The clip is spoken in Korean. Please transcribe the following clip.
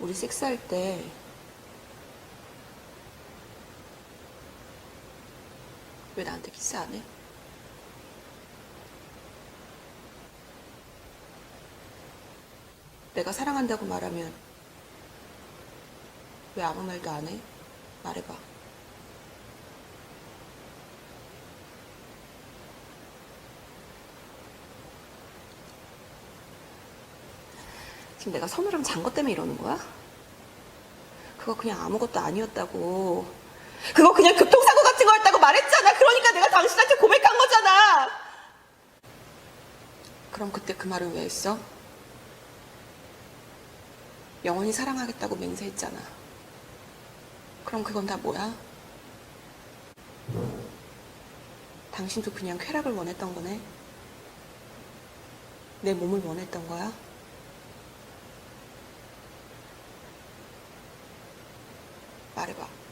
우리 섹스할 때 왜 나한테 키스 안 해? 내가 사랑한다고 말하면 왜 아무 말도 안 해? 말해봐. 지금 내가 선우랑 잔것 때문에 이러는 거야? 그거 그냥 아무것도 아니었다고. 그거 그냥 교통사고 같은 거였다고 말했잖아. 그러니까 내가 당신한테 고백한 거잖아. 그럼 그때 그 말을 왜 했어? 영원히 사랑하겠다고 맹세했잖아. 그럼 그건 다 뭐야? 당신도 그냥 쾌락을 원했던 거네? 내 몸을 원했던 거야? 말해봐.